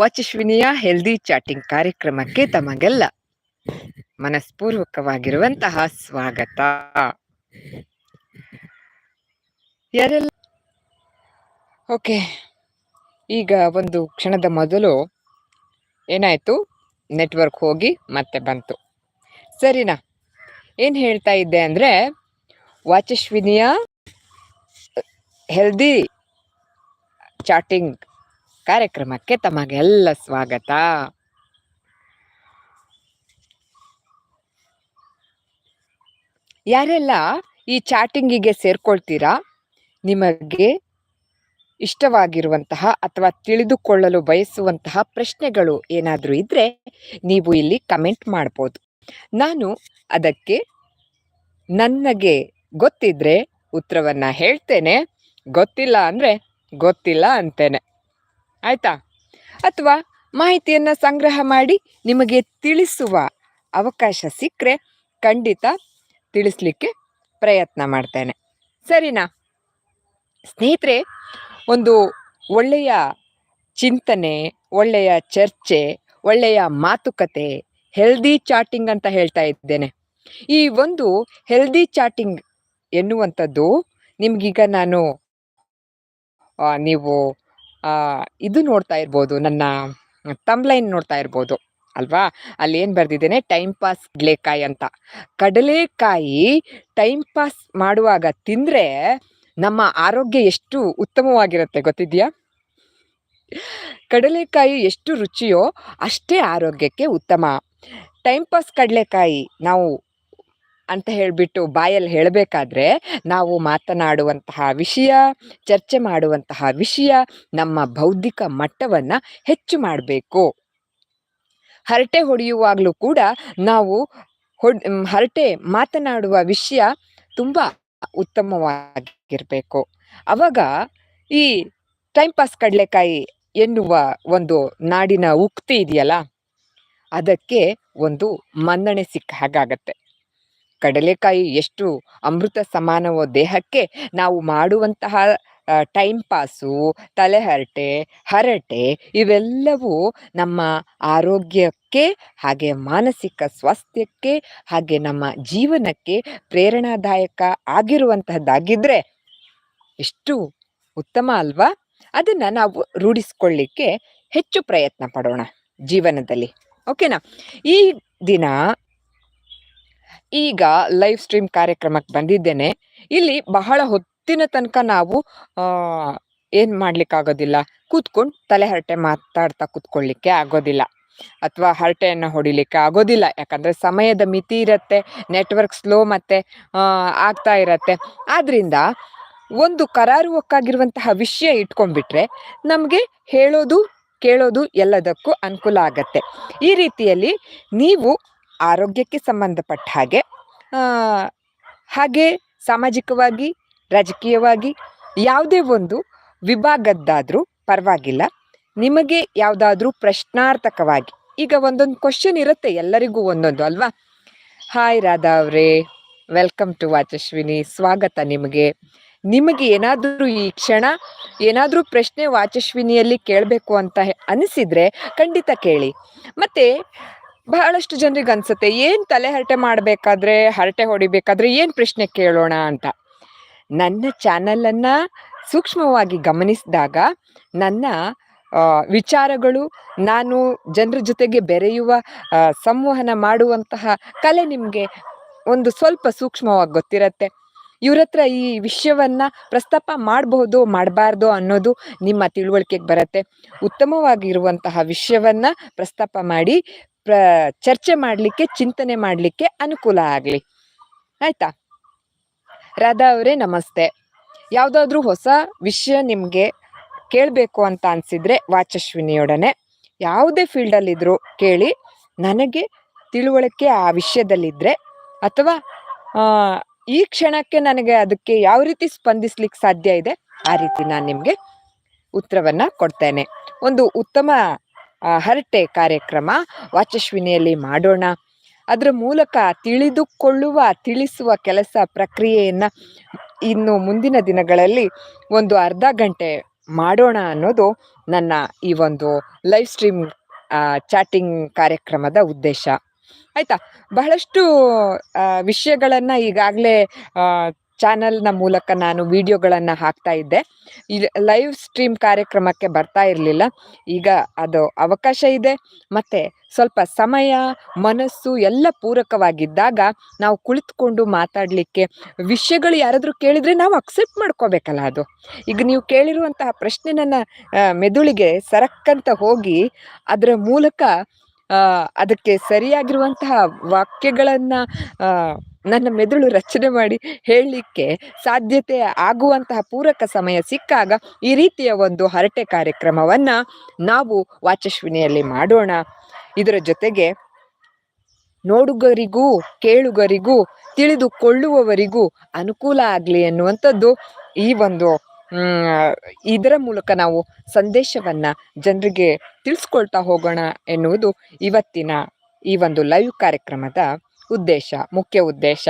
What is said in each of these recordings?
ವಾಚಶ್ವಿನಿಯ healthy ಚಾಟಿಂಗ್ ಕಾರ್ಯಕ್ರಮಕ್ಕೆ ತಮಗೆಲ್ಲ ಮನಸ್ಪೂರ್ವಕವಾಗಿರುವಂತಹ ಸ್ವಾಗತ. ಯಾರೆಲ್ಲ ಓಕೆ ಈಗ ಒಂದು ಕ್ಷಣದ ಮೊದಲು ಏನಾಯ್ತು? ನೆಟ್ವರ್ಕ್ ಹೋಗಿ ಮತ್ತೆ ಬಂತು. ಸರಿನಾ? ಏನು ಹೇಳ್ತಾ ಇದ್ದೆ ಅಂದರೆ ವಾಚಶ್ವಿನಿಯ ಹೆಲ್ದಿ ಚಾಟಿಂಗ್ ಕಾರ್ಯಕ್ರಮಕ್ಕೆ ತಮಗೆಲ್ಲ ಸ್ವಾಗತ. ಯಾರೆಲ್ಲ ಈ ಚಾಟಿಂಗಿಗೆ ಸೇರ್ಕೊಳ್ತೀರಾ? ನಿಮಗೆ ಇಷ್ಟವಾಗಿರುವಂತಹ ಅಥವಾ ತಿಳಿದುಕೊಳ್ಳಲು ಬಯಸುವಂತಹ ಪ್ರಶ್ನೆಗಳು ಏನಾದರೂ ಇದ್ದರೆ ನೀವು ಇಲ್ಲಿ ಕಮೆಂಟ್ ಮಾಡ್ಬೋದು. ನಾನು ಅದಕ್ಕೆ ನನಗೆ ಗೊತ್ತಿದ್ರೆ ಉತ್ತರವನ್ನು ಹೇಳ್ತೇನೆ. ಗೊತ್ತಿಲ್ಲ ಅಂದರೆ ಗೊತ್ತಿಲ್ಲ ಅಂತೇನೆ. ಆಯ್ತಾ? ಅಥವಾ ಮಾಹಿತಿಯನ್ನು ಸಂಗ್ರಹ ಮಾಡಿ ನಿಮಗೆ ತಿಳಿಸುವ ಅವಕಾಶ ಸಿಕ್ಕರೆ ಖಂಡಿತ ತಿಳಿಸ್ಲಿಕ್ಕೆ ಪ್ರಯತ್ನ ಮಾಡ್ತೇನೆ. ಸರಿನಾ? ಸ್ನೇಹಿತರೆ, ಒಂದು ಒಳ್ಳೆಯ ಚಿಂತನೆ, ಒಳ್ಳೆಯ ಚರ್ಚೆ, ಒಳ್ಳೆಯ ಮಾತುಕತೆ ಹೆಲ್ದಿ ಚಾಟಿಂಗ್ ಅಂತ ಹೇಳ್ತಾ ಇದ್ದೇನೆ. ಈ ಒಂದು ಹೆಲ್ದಿ ಚಾಟಿಂಗ್ ಎನ್ನುವಂಥದ್ದು ನಿಮಗೀಗ ನಾನು ನೀವು ಇದು ನೋಡ್ತಾ ಇರ್ಬೋದು, ನನ್ನ ತಂಬ್ಲೈನ್ ನೋಡ್ತಾ ಇರ್ಬೋದು, ಅಲ್ವಾ? ಅಲ್ಲಿ ಏನು ಬರೆದಿದ್ದೇನೆ? ಟೈಮ್ ಪಾಸ್ ಕಡಲೆಕಾಯಿ ಅಂತ. ಕಡಲೆಕಾಯಿ ಟೈಮ್ ಪಾಸ್ ಮಾಡುವಾಗ ತಿಂದರೆ ನಮ್ಮ ಆರೋಗ್ಯ ಎಷ್ಟು ಉತ್ತಮವಾಗಿರುತ್ತೆ ಗೊತ್ತಿದೆಯಾ? ಕಡಲೆಕಾಯಿ ಎಷ್ಟು ರುಚಿಯೋ ಅಷ್ಟೇ ಆರೋಗ್ಯಕ್ಕೆ ಉತ್ತಮ. ಟೈಮ್ ಪಾಸ್ ಕಡಲೆಕಾಯಿ ನಾವು ಅಂತ ಹೇಳಿಬಿಟ್ಟು ಬಾಯಲ್ಲಿ ಹೇಳಬೇಕಾದ್ರೆ ನಾವು ಮಾತನಾಡುವಂತಹ ವಿಷಯ, ಚರ್ಚೆ ಮಾಡುವಂತಹ ವಿಷಯ, ನಮ್ಮ ಬೌದ್ಧಿಕ ಮಟ್ಟವನ್ನು ಹೆಚ್ಚು ಮಾಡಬೇಕು. ಹರಟೆ ಹೊಡೆಯುವಾಗಲೂ ಕೂಡ ನಾವು ಹೊಡ್ ಹರಟೆ ಮಾತನಾಡುವ ವಿಷಯ ತುಂಬ ಉತ್ತಮವಾಗಿರಬೇಕು. ಅವಾಗ ಈ ಟೈಮ್ ಪಾಸ್ ಕಡಲೆಕಾಯಿ ಎನ್ನುವ ಒಂದು ನಾಡಿನ ಉಕ್ತಿ ಇದೆಯಲ್ಲ, ಅದಕ್ಕೆ ಒಂದು ಮನ್ನಣೆ ಸಿಕ್ಕ ಹಾಗಾಗತ್ತೆ. ಕಡಲೆಕಾಯಿ ಎಷ್ಟು ಅಮೃತ ಸಮಾನವೋ ದೇಹಕ್ಕೆ ನಾವು ಮಾಡುವಂತಹ ಟೈಮ್ ಪಾಸು ತಲೆಹರಟೆ, ಹರಟೆ ಇವೆಲ್ಲವೂ ನಮ್ಮ ಆರೋಗ್ಯಕ್ಕೆ ಹಾಗೆ ಮಾನಸಿಕ ಸ್ವಾಸ್ಥ್ಯಕ್ಕೆ ಹಾಗೆ ನಮ್ಮ ಜೀವನಕ್ಕೆ ಪ್ರೇರಣಾದಾಯಕ ಆಗಿರುವಂತಹದ್ದಾಗಿದ್ರೆ ಎಷ್ಟು ಉತ್ತಮ ಅಲ್ವಾ? ಅದನ್ನು ನಾವು ರೂಢಿಸ್ಕೊಳ್ಳಿಕ್ಕೆ ಹೆಚ್ಚು ಪ್ರಯತ್ನ ಪಡೋಣ ಜೀವನದಲ್ಲಿ. ಓಕೆನಾ? ಈ ದಿನ ಈಗ ಲೈವ್ ಸ್ಟ್ರೀಮ್ ಕಾರ್ಯಕ್ರಮಕ್ಕೆ ಬಂದಿದ್ದೇನೆ. ಇಲ್ಲಿ ಬಹಳ ಹೊತ್ತಿನ ತನಕ ನಾವು ಏನ್ ಮಾಡ್ಲಿಕ್ಕೆ ಆಗೋದಿಲ್ಲ ಕೂತ್ಕೊಂಡು ತಲೆ ಹರಟೆ ಮಾತಾಡ್ತಾ ಕೂತ್ಕೊಳ್ಳಿಕ್ಕೆ ಆಗೋದಿಲ್ಲ. ಅಥವಾ ಹರಟೆಯನ್ನು ಹೊಡಿಲಿಕ್ಕೆ ಆಗೋದಿಲ್ಲ. ಯಾಕಂದ್ರೆ ಸಮಯದ ಮಿತಿ ಇರತ್ತೆ ನೆಟ್ವರ್ಕ್ ಸ್ಲೋ ಮತ್ತೆ ಆಗ್ತಾ ಇರತ್ತೆ. ಆದ್ರಿಂದ ಒಂದು ಕರಾರುವಕ್ಕಾಗಿರುವಂತಹ ವಿಷಯ ಇಟ್ಕೊಂಡ್ಬಿಟ್ರೆ ನಮಗೆ ಹೇಳೋದು, ಕೇಳೋದು ಎಲ್ಲದಕ್ಕೂ ಅನುಕೂಲ ಆಗತ್ತೆ. ಈ ರೀತಿಯಲ್ಲಿ ನೀವು ಆರೋಗ್ಯಕ್ಕೆ ಸಂಬಂಧಪಟ್ಟ ಹಾಗೆ ಹಾಗೆ ಸಾಮಾಜಿಕವಾಗಿ, ರಾಜಕೀಯವಾಗಿ ಯಾವುದೇ ಒಂದು ವಿಭಾಗದ್ದಾದರೂ ಪರವಾಗಿಲ್ಲ. ನಿಮಗೆ ಯಾವುದಾದ್ರೂ ಪ್ರಶ್ನಾರ್ಥಕವಾಗಿ, ಈಗ ಒಂದೊಂದು ಕ್ವಶನ್ ಇರುತ್ತೆ ಎಲ್ಲರಿಗೂ ಒಂದೊಂದು ಅಲ್ವಾ? ಹಾಯ್ ರಾಧಾ ಅವರೇ ವೆಲ್ಕಮ್ ಟು ವಾಚಸ್ವಿನಿ, ಸ್ವಾಗತ ನಿಮಗೆ. ನಿಮಗೆ ಏನಾದರೂ ಈ ಕ್ಷಣ ಏನಾದರೂ ಪ್ರಶ್ನೆ ವಾಚಸ್ವಿನಿಯಲ್ಲಿ ಕೇಳಬೇಕು ಅಂತ ಅನಿಸಿದ್ರೆ ಖಂಡಿತ ಕೇಳಿ. ಮತ್ತೆ ಬಹಳಷ್ಟು ಜನರಿಗೆ ಅನ್ಸುತ್ತೆ, ಏನು ತಲೆ ಹರಟೆ ಮಾಡಬೇಕಾದ್ರೆ, ಹರಟೆ ಹೊಡಿಬೇಕಾದ್ರೆ ಏನು ಪ್ರಶ್ನೆ ಕೇಳೋಣ ಅಂತ. ನನ್ನ ಚಾನಲನ್ನು ಸೂಕ್ಷ್ಮವಾಗಿ ಗಮನಿಸಿದಾಗ ನನ್ನ ವಿಚಾರಗಳು, ನಾನು ಜನರ ಜೊತೆಗೆ ಬೆರೆಯುವ ಸಂವಹನ ಮಾಡುವಂತಹ ಕಲೆ ನಿಮಗೆ ಒಂದು ಸ್ವಲ್ಪ ಸೂಕ್ಷ್ಮವಾಗಿ ಗೊತ್ತಿರತ್ತೆ. ಇವ್ರ ಹತ್ರ ಈ ವಿಷಯವನ್ನ ಪ್ರಸ್ತಾಪ ಮಾಡಬಹುದು, ಮಾಡಬಾರ್ದು ಅನ್ನೋದು ನಿಮ್ಮ ತಿಳುವಳಿಕೆಗೆ ಬರುತ್ತೆ. ಉತ್ತಮವಾಗಿರುವಂತಹ ವಿಷಯವನ್ನ ಪ್ರಸ್ತಾಪ ಮಾಡಿ ಪ್ರ, ಚರ್ಚೆ ಮಾಡಲಿಕ್ಕೆ, ಚಿಂತನೆ ಮಾಡಲಿಕ್ಕೆ ಅನುಕೂಲ ಆಗಲಿ. ಆಯ್ತಾ? ರಾಧಾ ಅವರೇ, ನಮಸ್ತೆ. ಯಾವುದಾದ್ರೂ ಹೊಸ ವಿಷಯ ನಿಮಗೆ ಕೇಳಬೇಕು ಅಂತ ಅನಿಸಿದರೆ ವಾಚಸ್ವಿನಿಯೊಡನೆ ಯಾವುದೇ ಫೀಲ್ಡಲ್ಲಿದ್ದರೂ ಕೇಳಿ, ನನಗೆ ತಿಳುವಳಿಕೆ ಆ ವಿಷಯದಲ್ಲಿದ್ದರೆ ಅಥವಾ ಈ ಕ್ಷಣಕ್ಕೆ ನನಗೆ ಅದಕ್ಕೆ ಯಾವ ರೀತಿ ಸ್ಪಂದಿಸ್ಲಿಕ್ಕೆ ಸಾಧ್ಯ ಇದೆ, ಆ ರೀತಿ ನಾನು ನಿಮಗೆ ಉತ್ತರವನ್ನು ಕೊಡ್ತೇನೆ. ಒಂದು ಉತ್ತಮ ಹರಟೆ ಕಾರ್ಯಕ್ರಮ ವಾಚಶ್ವಿನಿಯಲ್ಲಿ ಮಾಡೋಣ. ಅದರ ಮೂಲಕ ತಿಳಿದುಕೊಳ್ಳುವ, ತಿಳಿಸುವ ಕೆಲಸ ಪ್ರಕ್ರಿಯೆಯನ್ನು ಇನ್ನು ಮುಂದಿನ ದಿನಗಳಲ್ಲಿ ಒಂದು ಅರ್ಧ ಗಂಟೆ ಮಾಡೋಣ ಅನ್ನೋದು ನನ್ನ ಈ ಒಂದು ಲೈವ್ ಸ್ಟ್ರೀಮ್ ಚಾಟಿಂಗ್ ಕಾರ್ಯಕ್ರಮದ ಉದ್ದೇಶ. ಆಯಿತಾ? ಬಹಳಷ್ಟು ವಿಷಯಗಳನ್ನು ಈಗಾಗಲೇ ಚಾನಲ್ನ ಮೂಲಕ ನಾನು ವಿಡಿಯೋಗಳನ್ನು ಹಾಕ್ತಾ ಇದ್ದೆ. ಲೈವ್ ಸ್ಟ್ರೀಮ್ ಕಾರ್ಯಕ್ರಮಕ್ಕೆ ಬರ್ತಾ ಇರಲಿಲ್ಲ. ಈಗ ಅದು ಅವಕಾಶ ಇದೆ. ಮತ್ತು ಸ್ವಲ್ಪ ಸಮಯ, ಮನಸ್ಸು ಎಲ್ಲ ಪೂರಕವಾಗಿದ್ದಾಗ ನಾವು ಕುಳಿತುಕೊಂಡು ಮಾತಾಡಲಿಕ್ಕೆ ವಿಷಯಗಳು ಯಾರಾದರೂ ಕೇಳಿದರೆ ನಾವು ಅಕ್ಸೆಪ್ಟ್ ಮಾಡ್ಕೋಬೇಕಲ್ಲ ಅದು. ಈಗ ನೀವು ಕೇಳಿರುವಂತಹ ಪ್ರಶ್ನೆ ನನ್ನ ಮೆದುಳಿಗೆ ಸರಕ್ಕಂತ ಹೋಗಿ ಅದರ ಮೂಲಕ ಅದಕ್ಕೆ ಸರಿಯಾಗಿರುವಂತಹ ವಾಕ್ಯಗಳನ್ನು ನನ್ನ ಮೆದುಳು ರಚನೆ ಮಾಡಿ ಹೇಳಲಿಕ್ಕೆ ಸಾಧ್ಯತೆ ಆಗುವಂತಹ ಪೂರಕ ಸಮಯ ಸಿಕ್ಕಾಗ ಈ ರೀತಿಯ ಒಂದು ಹರಟೆ ಕಾರ್ಯಕ್ರಮವನ್ನ ನಾವು ವಾಚಶ್ವಿನಿಯಲ್ಲಿ ಮಾಡೋಣ. ಇದರ ಜೊತೆಗೆ ನೋಡುಗರಿಗೂ, ಕೇಳುಗರಿಗೂ, ತಿಳಿದುಕೊಳ್ಳುವವರಿಗೂ ಅನುಕೂಲ ಆಗಲಿ ಎನ್ನುವಂಥದ್ದು ಈ ಒಂದು ಇದರ ಮೂಲಕ ನಾವು ಸಂದೇಶವನ್ನು ಜನರಿಗೆ ತಿಳಿಸ್ಕೊಳ್ತಾ ಹೋಗೋಣ ಎನ್ನುವುದು ಇವತ್ತಿನ ಈ ಒಂದು ಲೈವ್ ಕಾರ್ಯಕ್ರಮದ ಉದ್ದೇಶ, ಮುಖ್ಯ ಉದ್ದೇಶ.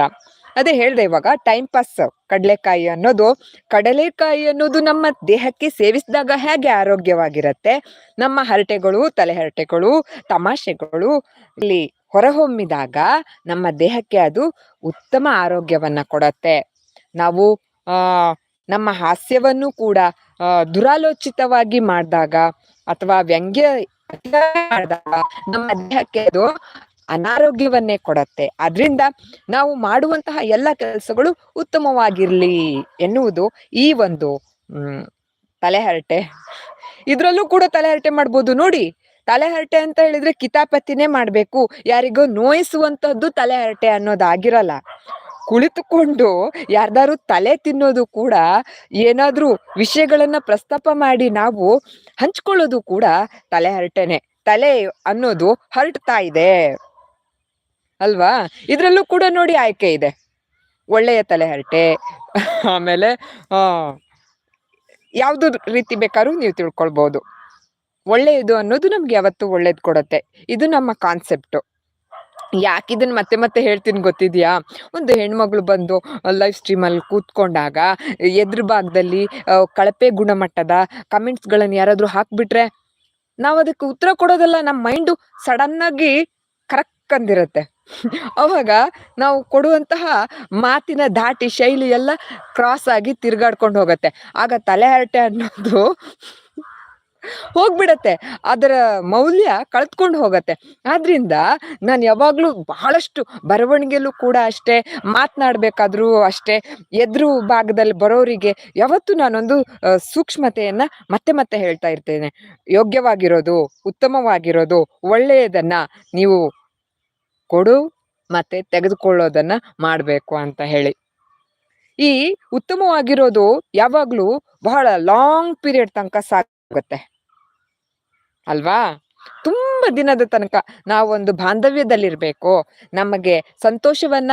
ಅದೇ ಹೇಳಿದೆ ಇವಾಗ ಟೈಮ್ ಪಾಸ್ ಕಡಲೆಕಾಯಿ ಅನ್ನೋದು ಕಡಲೆಕಾಯಿ ಅನ್ನೋದು ನಮ್ಮ ದೇಹಕ್ಕೆ ಸೇವಿಸಿದಾಗ ಹೇಗೆ ಆರೋಗ್ಯವಾಗಿರುತ್ತೆ? ನಮ್ಮ ಹರಟೆಗಳು, ತಲೆಹರಟೆಗಳು, ತಮಾಷೆಗಳು, ಇಲ್ಲಿ ಹೊರಹೊಮ್ಮಿದಾಗ ನಮ್ಮ ದೇಹಕ್ಕೆ ಅದು ಉತ್ತಮ ಆರೋಗ್ಯವನ್ನ ಕೊಡತ್ತೆ. ನಾವು ನಮ್ಮ ಹಾಸ್ಯವನ್ನು ಕೂಡ ದುರಾಲೋಚಿತವಾಗಿ ಮಾಡಿದಾಗ ಅಥವಾ ವ್ಯಂಗ್ಯ ಮಾಡಿದಾಗ ನಮ್ಮ ದೇಹಕ್ಕೆ ಅದು ಅನಾರೋಗ್ಯವನ್ನೇ ಕೊಡತ್ತೆ. ಅದರಿಂದ ನಾವು ಮಾಡುವಂತಹ ಎಲ್ಲ ಕೆಲಸಗಳು ಉತ್ತಮವಾಗಿರ್ಲಿ ಎನ್ನುವುದು ಈ ಒಂದು, ಹ್ಮ್, ತಲೆಹರಟೆ. ಇದ್ರಲ್ಲೂ ಕೂಡ ತಲೆಹರಟೆ ಮಾಡ್ಬೋದು. ನೋಡಿ, ತಲೆಹರಟೆ ಅಂತ ಹೇಳಿದ್ರೆ ಕಿತಾಪತಿನೇ ಮಾಡ್ಬೇಕು. ಯಾರಿಗೋ ನೋಯಿಸುವಂತದ್ದು ತಲೆಹರಟೆ ಅನ್ನೋದಾಗಿರಲ್ಲ. ಕುಳಿತುಕೊಂಡು ಯಾರ್ದಾರು ತಲೆ ತಿನ್ನೋದು ಕೂಡ, ಏನಾದ್ರೂ ವಿಷಯಗಳನ್ನ ಪ್ರಸ್ತಾಪ ಮಾಡಿ ನಾವು ಹಂಚ್ಕೊಳ್ಳೋದು ಕೂಡ ತಲೆಹರಟೆನೆ. ತಲೆ ಅನ್ನೋದು ಹರಡ್ತಾ ಇದೆ. ಅಲ್ವಾ? ಇದ್ರಲ್ಲೂ ಕೂಡ ನೋಡಿ ಆಯ್ಕೆ ಇದೆ. ಒಳ್ಳೆಯ ತಲೆಹರಟೆ, ಆಮೇಲೆ, ಆ, ಯಾವ್ದು ರೀತಿ ಬೇಕಾದ್ರೂ ನೀವು ತಿಳ್ಕೊಳ್ಬಹುದು ಒಳ್ಳೆಯದು ಅನ್ನೋದು ನಮ್ಗೆ ಯಾವತ್ತು ಒಳ್ಳೇದು ಕೊಡುತ್ತೆ. ಇದು ನಮ್ಮ ಕಾನ್ಸೆಪ್ಟು ಯಾಕೆ ಇದನ್ನ ಮತ್ತೆ ಮತ್ತೆ ಹೇಳ್ತೀನಿ ಗೊತ್ತಿದ್ಯಾ? ಒಂದು ಹೆಣ್ಮಗಳು ಬಂದು ಲೈವ್ ಸ್ಟ್ರೀಮಲ್ಲಿ ಕೂತ್ಕೊಂಡಾಗ, ಎದುರು ಭಾಗದಲ್ಲಿ ಕಳಪೆ ಗುಣಮಟ್ಟದ ಕಮೆಂಟ್ಸ್ಗಳನ್ನು ಯಾರಾದರೂ ಹಾಕ್ಬಿಟ್ರೆ, ನಾವು ಅದಕ್ಕೆ ಉತ್ತರ ಕೊಡೋದಲ್ಲ ನಮ್ಮ ಮೈಂಡು ಸಡನ್ನಾಗಿ ಕರಕ್ ಅಂದಿರುತ್ತೆ. ಅವಾಗ ನಾವು ಕೊಡುವಂತಹ ಮಾತಿನ ದಾಟಿ ಶೈಲಿ ಎಲ್ಲ ಕ್ರಾಸ್ ಆಗಿ ತಿರ್ಗಾಡ್ಕೊಂಡು ಹೋಗುತ್ತೆ. ಆಗ ತಲೆ ಹರಟೆ ಅನ್ನೋದು ಹೋಗ್ಬಿಡತ್ತೆ. ಅದರ ಮೌಲ್ಯ ಕಳೆದ್ಕೊಂಡು ಹೋಗತ್ತೆ. ಆದ್ರಿಂದ ನಾನು ಯಾವಾಗ್ಲೂ ಬಹಳಷ್ಟು ಬರವಣಿಗೆಲ್ಲೂ ಕೂಡ ಅಷ್ಟೇ, ಮಾತನಾಡ್ಬೇಕಾದ್ರೂ ಅಷ್ಟೇ, ಎದುರು ಭಾಗದಲ್ಲಿ ಬರೋರಿಗೆ ಯಾವತ್ತು ನಾನೊಂದು ಸೂಕ್ಷ್ಮತೆಯನ್ನ ಮತ್ತೆ ಮತ್ತೆ ಹೇಳ್ತಾ ಇರ್ತೇನೆ. ಯೋಗ್ಯವಾಗಿರೋದು, ಉತ್ತಮವಾಗಿರೋದು, ಒಳ್ಳೆಯದನ್ನ ನೀವು ಕೊಡು ಮತ್ತೆ ತೆಗೆದುಕೊಳ್ಳೋದನ್ನ ಮಾಡಬೇಕು ಅಂತ ಹೇಳಿ. ಈ ಉತ್ತಮವಾಗಿರೋದು ಯಾವಾಗ್ಲೂ ಬಹಳ ಲಾಂಗ್ ಪೀರಿಯಡ್ ತನಕ ಸಾಗುತ್ತೆ. ಅಲ್ವಾ? ತುಂಬಾ ದಿನದ ತನಕ ನಾವೊಂದು ಬಾಂಧವ್ಯದಲ್ಲಿರ್ಬೇಕು. ನಮಗೆ ಸಂತೋಷವನ್ನ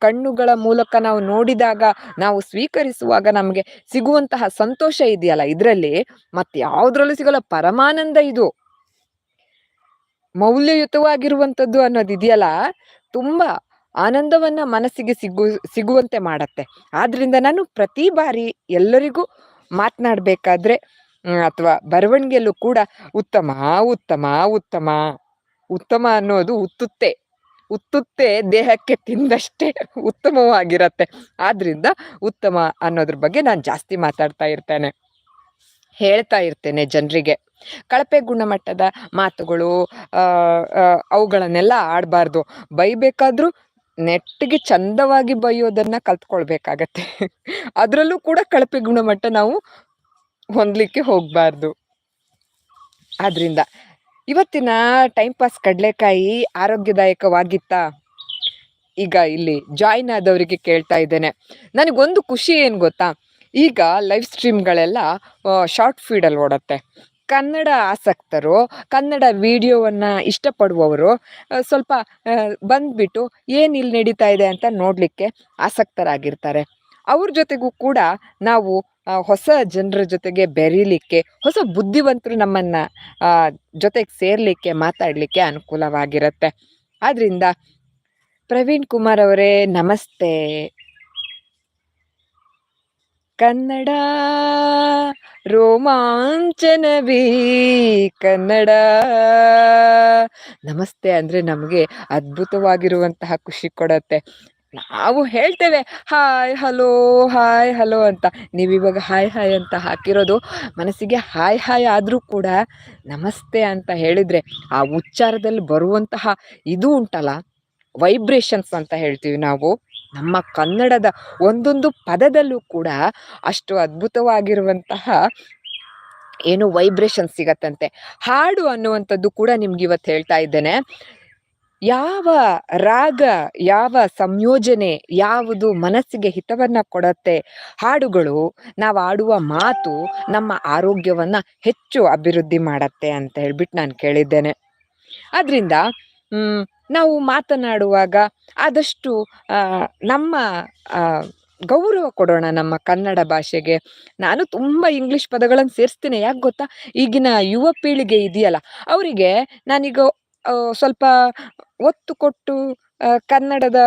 ಕಣ್ಣುಗಳ ಮೂಲಕ ನಾವು ನೋಡಿದಾಗ, ನಾವು ಸ್ವೀಕರಿಸುವಾಗ ನಮಗೆ ಸಿಗುವಂತಹ ಸಂತೋಷ ಇದೆಯಲ್ಲ, ಇದರಲ್ಲಿ ಮತ್ತೆ ಯಾವುದ್ರಲ್ಲೂ ಸಿಗಲ್ಲ, ಪರಮಾನಂದ ಇದು. ಮೌಲ್ಯಯುತವಾಗಿರುವಂಥದ್ದು ಅನ್ನೋದು ಇದೆಯಲ್ಲ, ತುಂಬಾ ಆನಂದವನ್ನ ಮನಸ್ಸಿಗೆ ಸಿಗು, ಸಿಗುವಂತೆ ಮಾಡತ್ತೆ. ಆದ್ದರಿಂದ ನಾನು ಪ್ರತಿ ಬಾರಿ ಎಲ್ಲರಿಗೂ ಮಾತನಾಡಬೇಕಾದ್ರೆ ಅಥವಾ ಬರವಣಿಗೆಯಲ್ಲೂ ಕೂಡ ಉತ್ತಮ ಉತ್ತಮ ಉತ್ತಮ ಉತ್ತಮ ಅನ್ನೋದು ಉತ್ತುತ್ತೆ ಉತ್ತುತ್ತೆ ದೇಹಕ್ಕೆ ತಿಂದಷ್ಟೇ ಉತ್ತಮವಾಗಿರತ್ತೆ. ಆದ್ದರಿಂದ ಉತ್ತಮ ಅನ್ನೋದ್ರ ಬಗ್ಗೆ ನಾನು ಜಾಸ್ತಿ ಮಾತಾಡ್ತಾ ಇರ್ತೇನೆ. ಹೇಳ್ತಾ ಇರ್ತೇನೆ ಜನರಿಗೆ. ಕಳಪೆ ಗುಣಮಟ್ಟದ ಮಾತುಗಳು ಅವುಗಳನ್ನೆಲ್ಲ ಆಡಬಾರ್ದು. ಬೈಬೇಕಾದ್ರೂ ನೆಟ್ಟಿಗೆ ಚಂದವಾಗಿ ಬೈಯೋದನ್ನ ಕಲ್ತ್ಕೊಳ್ಬೇಕಾಗತ್ತೆ. ಅದರಲ್ಲೂ ಕೂಡ ಕಳಪೆ ಗುಣಮಟ್ಟ ನಾವು ಹೊಂದಲಿಕ್ಕೆ ಹೋಗಬಾರ್ದು. ಆದ್ರಿಂದ ಇವತ್ತಿನ ಟೈಮ್ ಪಾಸ್ ಕಡಲೆಕಾಯಿ ಆರೋಗ್ಯದಾಯಕವಾಗಿತ್ತಾ? ಈಗ ಇಲ್ಲಿ ಜಾಯಿನ್ ಆದವರಿಗೆ ಕೇಳ್ತಾ ಇದ್ದೇನೆ. ನನಗೊಂದು ಖುಷಿ ಏನು ಗೊತ್ತಾ? ಈಗ ಲೈವ್ ಸ್ಟ್ರೀಮ್ಗಳೆಲ್ಲ ಶಾರ್ಟ್ ಫೀಡಲ್ಲಿ ಓಡುತ್ತೆ. ಕನ್ನಡ ಆಸಕ್ತರು, ಕನ್ನಡ ವಿಡಿಯೋವನ್ನು ಇಷ್ಟಪಡುವವರು ಸ್ವಲ್ಪ ಬಂದ್ಬಿಟ್ಟು ಏನು ಇಲ್ಲಿ ನಡೀತಾ ಇದೆ ಅಂತ ನೋಡಲಿಕ್ಕೆ ಆಸಕ್ತರಾಗಿರ್ತಾರೆ. ಅವ್ರ ಜೊತೆಗೂ ಕೂಡ ನಾವು ಹೊಸ ಜನರ ಜೊತೆಗೆ ಬೆರೀಲಿಕ್ಕೆ, ಹೊಸ ಬುದ್ಧಿವಂತರು ನಮ್ಮನ್ನು ಜೊತೆಗೆ ಸೇರಲಿಕ್ಕೆ, ಮಾತಾಡಲಿಕ್ಕೆ ಅನುಕೂಲವಾಗಿರುತ್ತೆ. ಆದ್ದರಿಂದ ಪ್ರವೀಣ್ ಕುಮಾರ್ ಅವರೇ, ನಮಸ್ತೆ. ಕನ್ನಡ ರೋಮಾಂಚನವೀ ಕನ್ನಡ. ನಮಸ್ತೆ ಅಂದ್ರೆ ನಮಗೆ ಅದ್ಭುತವಾಗಿರುವಂತಹ ಖುಷಿ ಕೊಡತ್ತೆ. ನಾವು ಹೇಳ್ತೇವೆ, ಹಾಯ್, ಹಲೋ ಹಾಯ್, ಹಲೋ ಅಂತ. ನೀವಿವಾಗ ಹಾಯ್ ಹಾಯ್ ಅಂತ ಹಾಕಿರೋದು ಮನಸ್ಸಿಗೆ ಹಾಯ್ ಹಾಯ್ ಆದರೂ ಕೂಡ ನಮಸ್ತೆ ಅಂತ ಹೇಳಿದರೆ ಆ ಉಚ್ಚಾರದಲ್ಲಿ ಬರುವಂತಹ ಇದು ಉಂಟಲ್ಲ ವೈಬ್ರೇಷನ್ಸ್ ಅಂತ ಹೇಳ್ತೀವಿ ನಾವು. ನಮ್ಮ ಕನ್ನಡದ ಒಂದೊಂದು ಪದದಲ್ಲೂ ಕೂಡ ಅಷ್ಟು ಅದ್ಭುತವಾಗಿರುವಂತಹ ಏನು ವೈಬ್ರೇಷನ್ ಸಿಗತ್ತಂತೆ. ಹಾಡು ಅನ್ನುವಂಥದ್ದು ಕೂಡ ನಿಮ್ಗೆ ಇವತ್ತು ಹೇಳ್ತಾ ಇದ್ದೇನೆ. ಯಾವ ರಾಗ, ಯಾವ ಸಂಯೋಜನೆ, ಯಾವುದು ಮನಸ್ಸಿಗೆ ಹಿತವನ್ನ ಕೊಡತ್ತೆ ಹಾಡುಗಳು, ನಾವು ಆಡುವ ಮಾತು ನಮ್ಮ ಆರೋಗ್ಯವನ್ನ ಹೆಚ್ಚು ಅಭಿವೃದ್ಧಿ ಮಾಡತ್ತೆ ಅಂತ ಹೇಳ್ಬಿಟ್ಟು ನಾನು ಕೇಳಿದ್ದೇನೆ. ಆದ್ರಿಂದ ಹ್ಮ್ ನಾವು ಮಾತನಾಡುವಾಗ ಆದಷ್ಟು ನಮ್ಮ ಗೌರವ ಕೊಡೋಣ ನಮ್ಮ ಕನ್ನಡ ಭಾಷೆಗೆ. ನಾನು ತುಂಬ ಇಂಗ್ಲಿಷ್ ಪದಗಳನ್ನು ಸೇರಿಸ್ತೀನಿ. ಯಾಕೆ ಗೊತ್ತಾ? ಈಗಿನ ಯುವ ಪೀಳಿಗೆ ಇದೆಯಲ್ಲ, ಅವರಿಗೆ ನಾನೀಗ ಸ್ವಲ್ಪ ಒತ್ತು ಕೊಟ್ಟು ಕನ್ನಡದ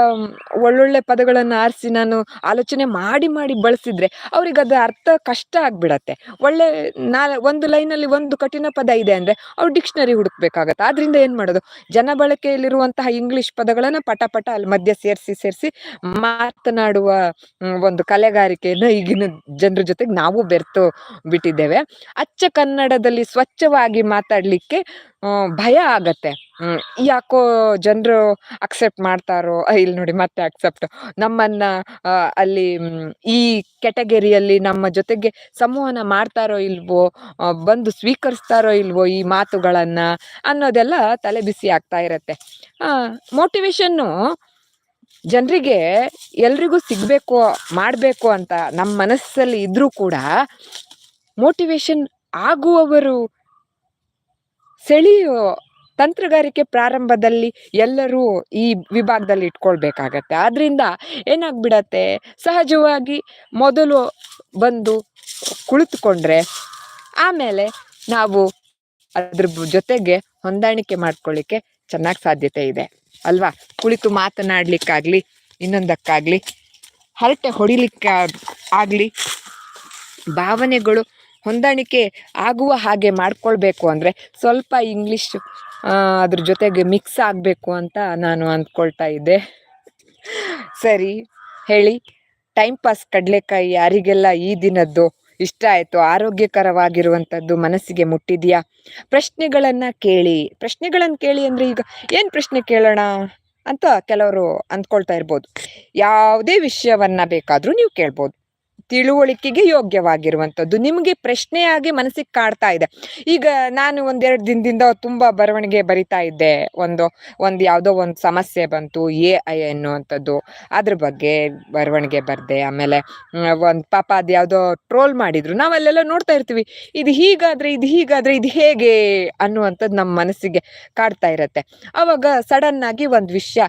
ಒಳ್ಳೊಳ್ಳೆ ಪದಗಳನ್ನು ಆರಿಸಿ ನಾನು ಆಲೋಚನೆ ಮಾಡಿ ಮಾಡಿ ಬಳಸಿದ್ರೆ ಅವ್ರಿಗೆ ಅದು ಅರ್ಥ ಕಷ್ಟ ಆಗಿಬಿಡತ್ತೆ. ಒಳ್ಳೆ ನಾ, ಒಂದು ಲೈನಲ್ಲಿ ಒಂದು ಕಠಿಣ ಪದ ಇದೆ ಅಂದರೆ ಅವ್ರು ಡಿಕ್ಷನರಿ ಹುಡುಕ್ಬೇಕಾಗತ್ತೆ. ಆದ್ದರಿಂದ ಏನು ಮಾಡೋದು? ಜನ ಬಳಕೆಯಲ್ಲಿರುವಂತಹ ಇಂಗ್ಲಿಷ್ ಪದಗಳನ್ನು ಪಟ ಪಟ ಅಲ್ಲಿ ಮಧ್ಯೆ ಸೇರಿಸಿ ಸೇರಿಸಿ ಮಾತನಾಡುವ ಒಂದು ಕಲೆಗಾರಿಕೆಯನ್ನು ಈಗಿನ ಜನರ ಜೊತೆಗೆ ನಾವು ಬೆರೆತು ಬಿಟ್ಟಿದ್ದೇವೆ. ಅಚ್ಚ ಕನ್ನಡದಲ್ಲಿ ಸ್ವಚ್ಛವಾಗಿ ಮಾತಾಡಲಿಕ್ಕೆ ಭಯ ಆಗತ್ತೆ. ಯಾಕೋ ಜನರು ಅಕ್ಸೆಪ್ಟ್ ಮಾಡ್ತಾರೋ ಇಲ್ಲಿ ನೋಡಿ ಮತ್ತೆ ಅಕ್ಸೆಪ್ಟ್ ನಮ್ಮನ್ನ ಅಲ್ಲಿ ಈ ಕೆಟಗರಿಯಲ್ಲಿ ನಮ್ಮ ಜೊತೆಗೆ ಸಂವಹನ ಮಾಡ್ತಾರೋ ಇಲ್ವೋ ಬಂದು ಸ್ವೀಕರಿಸ್ತಾರೋ ಇಲ್ವೋ ಈ ಮಾತುಗಳನ್ನ ಅನ್ನೋದೆಲ್ಲ ತಲೆ ಬಿಸಿ ಆಗ್ತಾ ಇರತ್ತೆ. ಮೋಟಿವೇಶನ್ನು ಜನರಿಗೆ ಎಲ್ರಿಗೂ ಸಿಗಬೇಕು, ಮಾಡಬೇಕು ಅಂತ ನಮ್ಮ ಮನಸ್ಸಲ್ಲಿ ಇದ್ರೂ ಕೂಡ ಮೋಟಿವೇಶನ್ ಆಗುವವರು ಸೆಳೆಯೋ ತಂತ್ರಗಾರಿಕೆ ಪ್ರಾರಂಭದಲ್ಲಿ ಎಲ್ಲರೂ ಈ ವಿಭಾಗದಲ್ಲಿ ಇಟ್ಕೊಳ್ಬೇಕಾಗತ್ತೆ. ಆದ್ರಿಂದ ಏನಾಗ್ಬಿಡತ್ತೆ? ಸಹಜವಾಗಿ ಮೊದಲು ಬಂದು ಕುಳಿತುಕೊಂಡ್ರೆ ಆಮೇಲೆ ನಾವು ಅದ್ರ ಜೊತೆಗೆ ಹೊಂದಾಣಿಕೆ ಮಾಡ್ಕೊಳ್ಳಿಕ್ಕೆ ಚೆನ್ನಾಗಿ ಸಾಧ್ಯತೆ ಇದೆ. ಅಲ್ವಾ? ಕುಳಿತು ಮಾತನಾಡ್ಲಿಕ್ಕಾಗ್ಲಿ, ಇನ್ನೊಂದಕ್ಕಾಗ್ಲಿ, ಹರಟೆ ಹೊಡಿಲಿಕ್ಕೆ ಆಗ್ಲಿ, ಭಾವನೆಗಳು ಹೊಂದಾಣಿಕೆ ಆಗುವ ಹಾಗೆ ಮಾಡ್ಕೊಳ್ಬೇಕು ಅಂದರೆ ಸ್ವಲ್ಪ ಇಂಗ್ಲೀಷ್ ಅದ್ರ ಜೊತೆಗೆ ಮಿಕ್ಸ್ ಆಗಬೇಕು ಅಂತ ನಾನು ಅಂದ್ಕೊಳ್ತಾ ಇದ್ದೆ. ಸರಿ, ಹೇಳಿ. ಟೈಮ್ ಪಾಸ್ ಕಡಲೆಕಾಯಿ ಯಾರಿಗೆಲ್ಲ ಈ ದಿನದ್ದು ಇಷ್ಟ ಆಯಿತು? ಆರೋಗ್ಯಕರವಾಗಿರುವಂಥದ್ದು ಮನಸ್ಸಿಗೆ ಮುಟ್ಟಿದೆಯಾ? ಪ್ರಶ್ನೆಗಳನ್ನು ಕೇಳಿ. ಪ್ರಶ್ನೆಗಳನ್ನು ಕೇಳಿ ಅಂದರೆ ಈಗ ಏನು ಪ್ರಶ್ನೆ ಕೇಳೋಣ ಅಂತ ಕೆಲವರು ಅಂದ್ಕೊಳ್ತಾ ಇರ್ಬೋದು. ಯಾವುದೇ ವಿಷಯವನ್ನು ಬೇಕಾದರೂ ನೀವು ಕೇಳ್ಬೋದು. ತಿಳುವಳಿಕೆಗೆ ಯೋಗ್ಯವಾಗಿರುವಂಥದ್ದು. ನಿಮಗೆ ಪ್ರಶ್ನೆಯಾಗಿ ಮನಸ್ಸಿಗೆ ಕಾಡ್ತಾ ಇದೆ. ಈಗ ನಾನು ಒಂದೆರಡು ದಿನದಿಂದ ತುಂಬ ಬರವಣಿಗೆ ಬರಿತಾ ಇದ್ದೆ. ಒಂದು ಒಂದು ಯಾವುದೋ ಒಂದು ಸಮಸ್ಯೆ ಬಂತು ಎ ಐ ಅನ್ನುವಂಥದ್ದು ಅದ್ರ ಬಗ್ಗೆ ಬರವಣಿಗೆ ಬರೆದೆ. ಆಮೇಲೆ ಒಂದು ಪಾಪ ಅದು ಯಾವುದೋ ಟ್ರೋಲ್ ಮಾಡಿದ್ರು. ನಾವಲ್ಲೆಲ್ಲ ನೋಡ್ತಾ ಇರ್ತೀವಿ. ಇದು ಹೀಗಾದ್ರೆ ಇದು ಹೀಗಾದ್ರೆ ಇದು ಹೇಗೆ ಅನ್ನುವಂಥದ್ದು ನಮ್ಮ ಮನಸ್ಸಿಗೆ ಕಾಡ್ತಾ ಇರತ್ತೆ. ಅವಾಗ ಸಡನ್ ಆಗಿ ಒಂದು ವಿಷಯ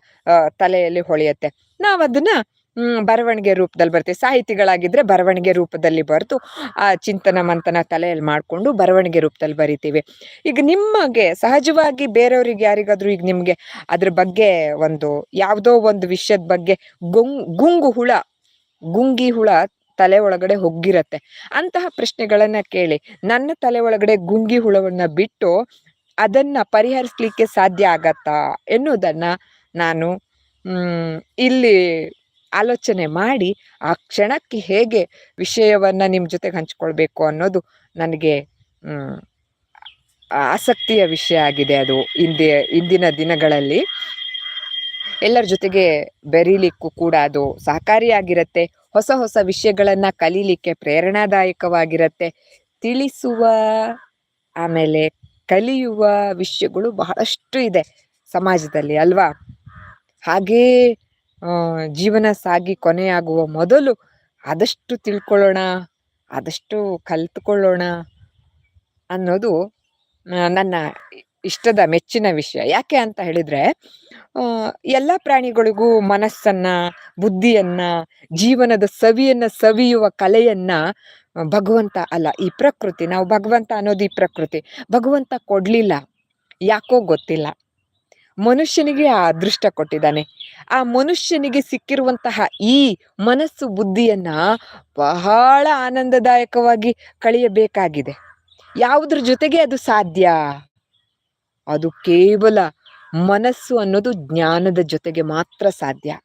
ತಲೆಯಲ್ಲಿ ಹೊಳೆಯುತ್ತೆ. ನಾವು ಅದನ್ನ ಹ್ಮ್, ಬರವಣಿಗೆ ರೂಪದಲ್ಲಿ ಬರ್ತೀವಿ ಸಾಹಿತಿಗಳಾಗಿದ್ದರೆ ಬರವಣಿಗೆ ರೂಪದಲ್ಲಿ ಬರೆದು, ಆ ಚಿಂತನ ಮಂಥನ ತಲೆಯಲ್ಲಿ ಮಾಡಿಕೊಂಡು ಬರವಣಿಗೆ ರೂಪದಲ್ಲಿ ಬರಿತೀವಿ. ಈಗ ನಿಮಗೆ ಸಹಜವಾಗಿ ಬೇರೆಯವ್ರಿಗೆ ಯಾರಿಗಾದ್ರೂ ಈಗ ನಿಮಗೆ ಅದ್ರ ಬಗ್ಗೆ ಒಂದು, ಯಾವುದೋ ಒಂದು ವಿಷಯದ ಬಗ್ಗೆ ಗುಂಗ್ ಗುಂಗು ಹುಳ, ಗುಂಗಿ ಹುಳ ತಲೆ ಒಳಗಡೆ ಹೊಗ್ಗಿರತ್ತೆ. ಅಂತಹ ಪ್ರಶ್ನೆಗಳನ್ನ ಕೇಳಿ, ನನ್ನ ತಲೆ ಒಳಗಡೆ ಗುಂಗಿ ಹುಳವನ್ನ ಬಿಟ್ಟು ಅದನ್ನ ಪರಿಹರಿಸ್ಲಿಕ್ಕೆ ಸಾಧ್ಯ ಆಗತ್ತಾ ಎನ್ನುವುದನ್ನ ನಾನು ಇಲ್ಲಿ ಆಲೋಚನೆ ಮಾಡಿ ಆ ಕ್ಷಣಕ್ಕೆ ಹೇಗೆ ವಿಷಯವನ್ನು ನಿಮ್ಮ ಜೊತೆಗೆ ಹಂಚ್ಕೊಳ್ಬೇಕು ಅನ್ನೋದು ನನಗೆ ಆಸಕ್ತಿಯ ವಿಷಯ ಆಗಿದೆ ಅದು ಇಂದಿ ಇಂದಿನ ದಿನಗಳಲ್ಲಿ. ಎಲ್ಲರ ಜೊತೆಗೆ ಬೆರೀಲಿಕ್ಕೂ ಕೂಡ ಅದು ಸಹಕಾರಿಯಾಗಿರುತ್ತೆ. ಹೊಸ ಹೊಸ ವಿಷಯಗಳನ್ನು ಕಲೀಲಿಕ್ಕೆ ಪ್ರೇರಣಾದಾಯಕವಾಗಿರುತ್ತೆ. ತಿಳಿಸುವ, ಆಮೇಲೆ ಕಲಿಯುವ ವಿಷಯಗಳು ಬಹಳಷ್ಟು ಇದೆ ಸಮಾಜದಲ್ಲಿ ಅಲ್ವಾ? ಹಾಗೇ ಜೀವನ ಸಾಗಿ ಕೊನೆಯಾಗುವ ಮೊದಲು ಆದಷ್ಟು ತಿಳ್ಕೊಳ್ಳೋಣ, ಆದಷ್ಟು ಕಲ್ತ್ಕೊಳ್ಳೋಣ ಅನ್ನೋದು ನನ್ನ ಇಷ್ಟದ ಮೆಚ್ಚಿನ ವಿಷಯ. ಯಾಕೆ ಅಂತ ಹೇಳಿದ್ರೆ ಎಲ್ಲ ಪ್ರಾಣಿಗಳಿಗೂ ಮನಸ್ಸನ್ನ, ಬುದ್ಧಿಯನ್ನ, ಜೀವನದ ಸವಿಯನ್ನ, ಸವಿಯುವ ಕಲೆಯನ್ನ ಭಗವಂತ ಅಲ್ಲ, ಈ ಪ್ರಕೃತಿ. ನಾವು ಭಗವಂತ ಅನ್ನೋದು ಈ ಪ್ರಕೃತಿ. ಭಗವಂತ ಕೊಡ್ಲಿಲ್ಲ. ಯಾಕೋ ಗೊತ್ತಿಲ್ಲ. ಮನುಷ್ಯನಿಗೆ ಆ ಅದೃಷ್ಟ ಕೊಟ್ಟಿದ್ದಾನೆ. ಆ ಮನುಷ್ಯನಿಗೆ ಸಿಕ್ಕಿರುವಂತಹ ಈ ಮನಸ್ಸು ಬುದ್ಧಿಯನ್ನ ಬಹಳ ಆನಂದದಾಯಕವಾಗಿ ಕಳೆಯಬೇಕಾಗಿದೆ. ಯಾವುದ್ರ ಜೊತೆಗೆ ಅದು ಸಾಧ್ಯ? ಅದು ಕೇವಲ ಮನಸ್ಸು ಅನ್ನೋದು ಜ್ಞಾನದ ಜೊತೆಗೆ ಮಾತ್ರ ಸಾಧ್ಯ.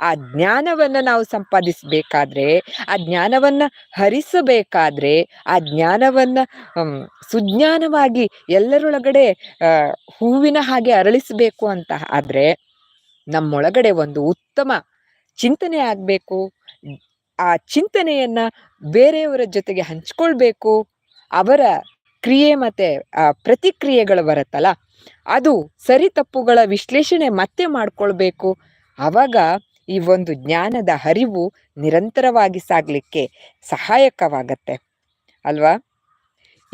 ಆ ಜ್ಞಾನವನ್ನ ನಾವು ಸಂಪಾದಿಸಬೇಕಾದ್ರೆ, ಆ ಜ್ಞಾನವನ್ನ ಹರಿಸಬೇಕಾದ್ರೆ, ಆ ಜ್ಞಾನವನ್ನ ಸುಜ್ಞಾನವಾಗಿ ಎಲ್ಲರೊಳಗಡೆ ಹೂವಿನ ಹಾಗೆ ಅರಳಿಸಬೇಕು ಅಂತ ಆದರೆ ನಮ್ಮೊಳಗಡೆ ಒಂದು ಉತ್ತಮ ಚಿಂತನೆ ಆಗಬೇಕು. ಆ ಚಿಂತನೆಯನ್ನ ಬೇರೆಯವರ ಜೊತೆಗೆ ಹಂಚ್ಕೊಳ್ಬೇಕು. ಅವರ ಕ್ರಿಯೆ ಮತ್ತೆ ಪ್ರತಿಕ್ರಿಯೆಗಳು ಬರುತ್ತಲ್ಲ, ಅದು ಸರಿ ತಪ್ಪುಗಳ ವಿಶ್ಲೇಷಣೆ ಮತ್ತೆ ಮಾಡ್ಕೊಳ್ಬೇಕು. ಅವಾಗ ಈ ಒಂದು ಜ್ಞಾನದ ಹರಿವು ನಿರಂತರವಾಗಿ ಸಾಗಲಿಕ್ಕೆ ಸಹಾಯಕವಾಗತ್ತೆ. ಅಲ್ವಾ?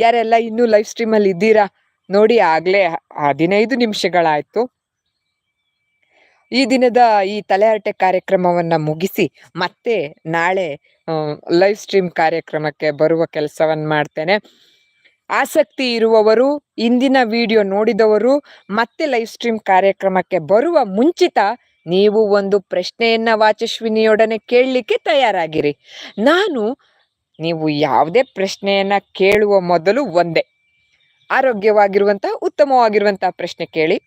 ಯಾರೆಲ್ಲ ಇನ್ನೂ ಲೈವ್ ಸ್ಟ್ರೀಮಲ್ಲಿ ಇದ್ದೀರಾ? ನೋಡಿ ಆಗಲೇ ಹದಿನೈದು ನಿಮಿಷಗಳಾಯಿತು. ಈ ದಿನದ ಈ ತಲೆಹರಟೆ ಕಾರ್ಯಕ್ರಮವನ್ನು ಮುಗಿಸಿ ಮತ್ತೆ ನಾಳೆ ಲೈವ್ ಸ್ಟ್ರೀಮ್ ಕಾರ್ಯಕ್ರಮಕ್ಕೆ ಬರುವ ಕೆಲಸವನ್ನು ಮಾಡ್ತೇನೆ. ಆಸಕ್ತಿ ಇರುವವರು, ಇಂದಿನ ವಿಡಿಯೋ ನೋಡಿದವರು, ಮತ್ತೆ ಲೈವ್ ಸ್ಟ್ರೀಮ್ ಕಾರ್ಯಕ್ರಮಕ್ಕೆ ಬರುವ ಮುಂಚಿತ ನೀವು ಒಂದು ಪ್ರಶ್ನೆಯನ್ನ ವಾಚಸ್ವಿನಿಯೊಡನೆ ಕೇಳಲಿಕ್ಕೆ ತಯಾರಾಗಿರಿ. ನಾನು ನೀವು ಯಾವುದೇ ಪ್ರಶ್ನೆಯನ್ನ ಕೇಳುವ ಮೊದಲು ಒಂದೇ. ಆರೋಗ್ಯವಾಗಿರುವಂತಹ ಉತ್ತಮವಾಗಿರುವಂತಹ ಪ್ರಶ್ನೆ ಕೇಳಿ.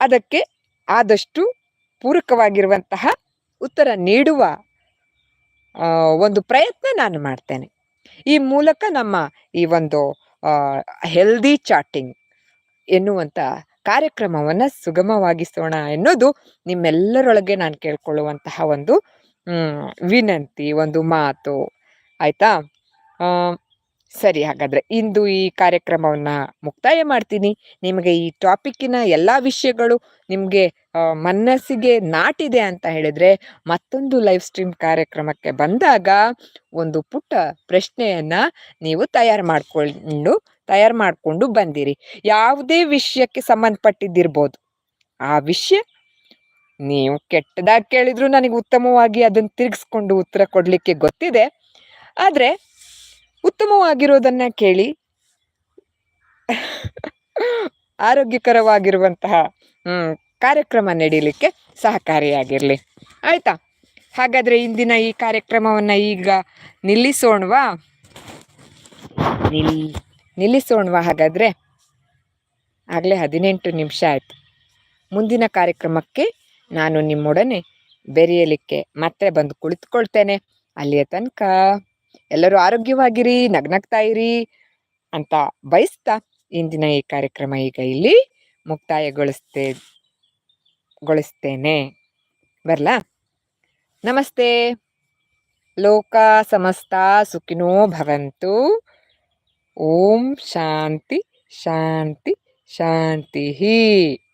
ಅದಕ್ಕೆ ಆದಷ್ಟು ಪೂರಕವಾಗಿರುವಂತಹ ಉತ್ತರ ನೀಡುವ ಒಂದು ಪ್ರಯತ್ನ ನಾನು ಮಾಡ್ತೇನೆ. ಈ ಮೂಲಕ ನಮ್ಮ ಈ ಒಂದು ಹೆಲ್ದಿ ಚಾಟಿಂಗ್ ಎನ್ನುವಂತ ಕಾರ್ಯಕ್ರಮವನ್ನ ಸುಗಮವಾಗಿಸೋಣ ಎನ್ನುವುದು ನಿಮ್ಮೆಲ್ಲರೊಳಗೆ ನಾನು ಕೇಳ್ಕೊಳ್ಳುವಂತಹ ಒಂದು ವಿನಂತಿ, ಒಂದು ಮಾತು. ಆಯ್ತಾ? ಸರಿ, ಹಾಗಾದ್ರೆ ಇಂದು ಈ ಕಾರ್ಯಕ್ರಮವನ್ನ ಮುಕ್ತಾಯ ಮಾಡ್ತೀನಿ. ನಿಮಗೆ ಈ ಟಾಪಿಕ್ಕಿನ ಎಲ್ಲಾ ವಿಷಯಗಳು ನಿಮಗೆ ಮನಸ್ಸಿಗೆ ನಾಟಿದೆ ಅಂತ ಹೇಳಿದ್ರೆ ಮತ್ತೊಂದು ಲೈವ್ ಸ್ಟ್ರೀಮ್ ಕಾರ್ಯಕ್ರಮಕ್ಕೆ ಬಂದಾಗ ಒಂದು ಪುಟ್ಟ ಪ್ರಶ್ನೆಯನ್ನ ನೀವು ತಯಾರು ಮಾಡ್ಕೊಂಡು ತಯಾರು ಮಾಡಿಕೊಂಡು ಬಂದಿರಿ. ಯಾವುದೇ ವಿಷಯಕ್ಕೆ ಸಂಬಂಧಪಟ್ಟಿದ್ದಿರ್ಬೋದು. ಆ ವಿಷಯ ನೀವು ಕೆಟ್ಟದಾಗಿ ಕೇಳಿದ್ರು ನನಗೆ ಉತ್ತಮವಾಗಿ ಅದನ್ನು ತಿರುಗಿಸ್ಕೊಂಡು ಉತ್ತರ ಕೊಡಲಿಕ್ಕೆ ಗೊತ್ತಿದೆ. ಆದರೆ ಉತ್ತಮವಾಗಿರೋದನ್ನ ಕೇಳಿ ಆರೋಗ್ಯಕರವಾಗಿರುವಂತಹ ಕಾರ್ಯಕ್ರಮ ನಡೀಲಿಕ್ಕೆ ಸಹಕಾರಿಯಾಗಿರ್ಲಿ. ಆಯ್ತಾ? ಹಾಗಾದ್ರೆ ಇಂದಿನ ಈ ಕಾರ್ಯಕ್ರಮವನ್ನ ಈಗ ನಿಲ್ಲಿಸೋಣವಾ? ನಿಲ್ ನಿಲ್ಲಿಸೋಣವಾ ಹಾಗಾದರೆ? ಆಗಲೇ ಹದಿನೆಂಟು ನಿಮಿಷ ಆಯ್ತು. ಮುಂದಿನ ಕಾರ್ಯಕ್ರಮಕ್ಕೆ ನಾನು ನಿಮ್ಮೊಡನೆ ಬೆರೆಯಲಿಕ್ಕೆ ಮತ್ತೆ ಬಂದು ಕುಳಿತುಕೊಳ್ತೇನೆ. ಅಲ್ಲಿಯ ತನಕ ಎಲ್ಲರೂ ಆರೋಗ್ಯವಾಗಿರಿ, ನಗ್ನಗ್ತಾ ಇರಿ ಅಂತ ಬಯಸ್ತಾ ಇಂದಿನ ಈ ಕಾರ್ಯಕ್ರಮ ಈಗ ಇಲ್ಲಿ ಮುಕ್ತಾಯಗೊಳಿಸ್ತೇ ಗೊಳಿಸ್ತೇನೆ ಬರ್ಲಾ? ನಮಸ್ತೆ. ಲೋಕ ಸಮಸ್ತ ಸುಖಿನೋ ಭವಂತು. Om Shanti Shanti Shanti Hi.